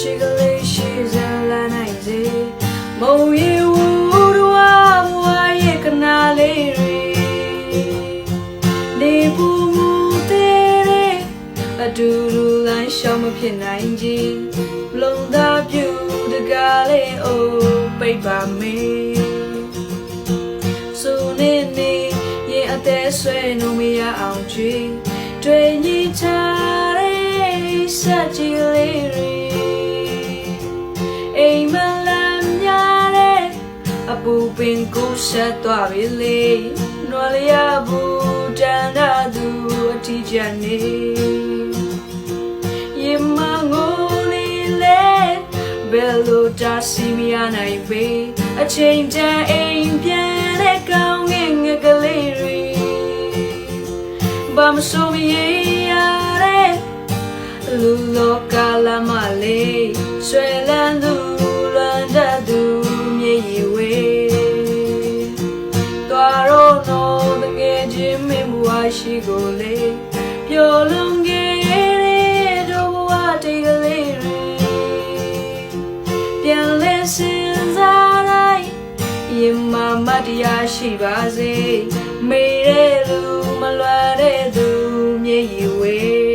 ချစ်ကလေးရှိစလာနိုင်စေမုံရီဝူတော်ဝါရဲ့ကနာလေးတွေနေပူမူတဲ့အတူတူလမ်းရှောင်မဖြစ်နိုင်ကြီးလုံသာပြူတကားလေးအိုးပိတ်ပါမေစုံနေနေရင်အသက်ဆွဲနှုံမရအောင်ကြွေးတွေ့ညီချရဲစัจကြီး တဲ့အပူပင်ကိုဆက်သွားပြီလေနွားလျာဘူးတန်တာသူအထီးကျန်နေရေမငိုလေးလေဘယ်လိုတာစီမရနိုင်ပေအချိန်တန်အိမ်ပြန်တဲ့ကောင်းငင်ငယ်ကလေးတွေဘာမဆိုမရရတဲ့လူလောကလာမလေးဆွဲ ရှိကိုလေပျော်လွန်ခဲ့တဲ့တို့ဘဝတေးကလေးတွေပြန်လဲစဉ်းစားတိုင်းရင်မမတရားရှိပါစေမေတဲ့လူမလွာတဲ့သူမြေရီဝေး